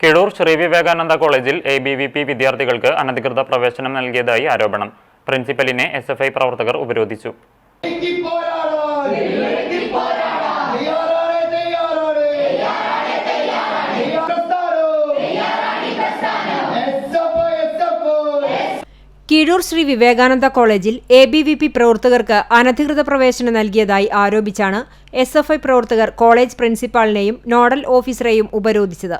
കിഴൂർ ശ്രീ വിവേകാനന്ദ കോളേജിൽ A B V P വിദ്യാർത്ഥികൾക്ക് അനധികൃത പ്രവേശനം നൽകിയതായി ആരോപണം പ്രിൻസിപ്പലിനെ എസ് എഫ് ഐ പ്രവർത്തകർ ഉപരോധിച്ചു. കീഴൂർ ശ്രീ വിവേകാനന്ദ കോളേജിൽ എ ബി വി പി പ്രവർത്തകർക്ക് അനധികൃത പ്രവേശനം നൽകിയതായി ആരോപിച്ചാണ് എസ് എഫ് ഐ പ്രവർത്തകർ കോളേജ് പ്രിൻസിപ്പാളിനെയും നോഡൽ ഓഫീസറെയും ഉപരോധിച്ചത്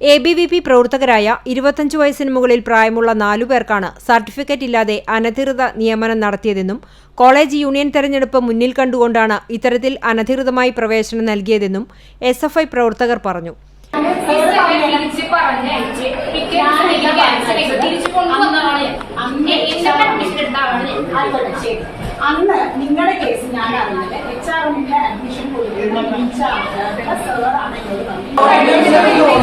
എ ബി വി പി പ്രവർത്തകരായ ഇരുപത്തഞ്ച് വയസ്സിന് മുകളിൽ പ്രായമുള്ള നാലു പേർക്കാണ് സർട്ടിഫിക്കറ്റ് ഇല്ലാതെ അനധികൃത നിയമനം നടത്തിയതെന്നും കോളേജ് യൂണിയൻ തെരഞ്ഞെടുപ്പ് മുന്നിൽ കണ്ടുകൊണ്ടാണ് ഇത്തരത്തിൽ അനധികൃതമായി പ്രവേശനം നൽകിയതെന്നും എസ് എഫ് ഐ പ്രവർത്തകർ പറഞ്ഞു. അന്ന് നിങ്ങളുടെ കേസ് ഞാൻ അറിഞ്ഞത് എച്ച് ആർ എമ്മിന്റെ അഡ്മിഷൻ കൊടുക്കുന്ന സാറാണ് എന്നോട്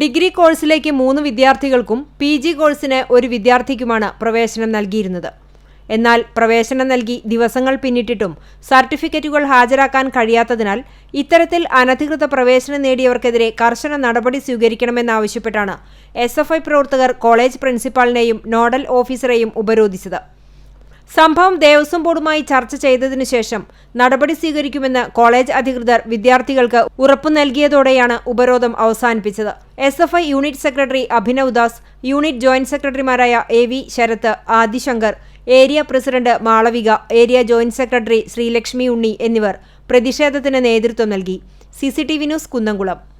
ഡിഗ്രി കോഴ്സിലേക്ക് മൂന്ന് വിദ്യാർത്ഥികൾക്കും പി ജി കോഴ്സിന് ഒരു വിദ്യാർത്ഥിക്കുമാണ് പ്രവേശനം നൽകിയിരുന്നത്. എന്നാൽ പ്രവേശനം നൽകി ദിവസങ്ങൾ പിന്നിട്ടിട്ടും സർട്ടിഫിക്കറ്റുകൾ ഹാജരാക്കാൻ കഴിയാത്തതിനാൽ ഇത്തരത്തിൽ അനധികൃത പ്രവേശനം നേടിയവർക്കെതിരെ കർശന നടപടി സ്വീകരിക്കണമെന്നാവശ്യപ്പെട്ടാണ് എസ് പ്രവർത്തകർ കോളേജ് പ്രിൻസിപ്പാളിനെയും നോഡൽ ഓഫീസറെയും ഉപരോധിച്ചത്. സംഭവം ദേവസ്വം ബോർഡുമായി ചർച്ച ചെയ്തതിനു ശേഷം നടപടി സ്വീകരിക്കുമെന്ന് കോളേജ് അധികൃതർ വിദ്യാർത്ഥികൾക്ക് ഉറപ്പു നൽകിയതോടെയാണ് ഉപരോധം അവസാനിപ്പിച്ചത്. S F I unit secretary Abhinav Das unit joint സെക്രട്ടറിമാരായ A V Sarath Adishankar area president Malavika area joint secretary Sreelakshmi Unni എന്നിവർ പ്രതിഷേധത്തിന് നേതൃത്വം നൽകി. C news Kunnamkulam.